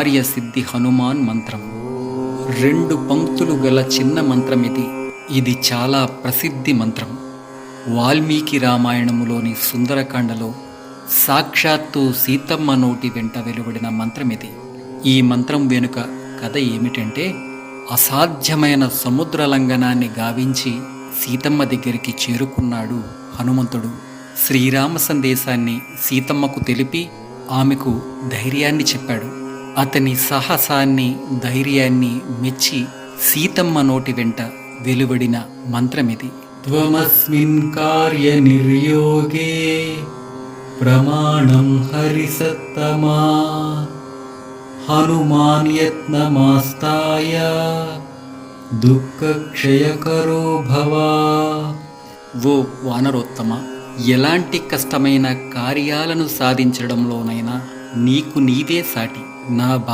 కార్యసిద్ధి హనుమాన్ మంత్రం. రెండు పంక్తులు గల చిన్న మంత్రం ఇది ఇది చాలా ప్రసిద్ధి మంత్రం. వాల్మీకి రామాయణములోని సుందరకాండలో సాక్షాత్తు సీతమ్మ నోటి వెంట వెలువడిన మంత్రం ఇది ఈ మంత్రం వెనుక కథ ఏమిటంటే అసాధ్యమైన సముద్ర లంఘనాన్ని గావించి సీతమ్మ దగ్గరికి చేరుకున్నాడు హనుమంతుడు. శ్రీరామ సందేశాన్ని సీతమ్మకు తెలిపి ఆమెకు ధైర్యాన్ని చెప్పాడు. అతని సాహసాన్ని ధైర్యాన్ని మెచ్చి సీతమ్మ నోటి వెంట వెలువడిన మంత్రమిది. త్వమస్మిన్ కార్య నిర్యోగే ప్రమాణం హరిసత్తమా హనుమాన్ యత్నమాస్తాయ దుఃఖక్షయకరో భవా. ఓ వానరోత్తమ ఎలాంటి కష్టమైన కార్యాలను సాధించడంలోనైనా నీకు నీవే సాటి. నా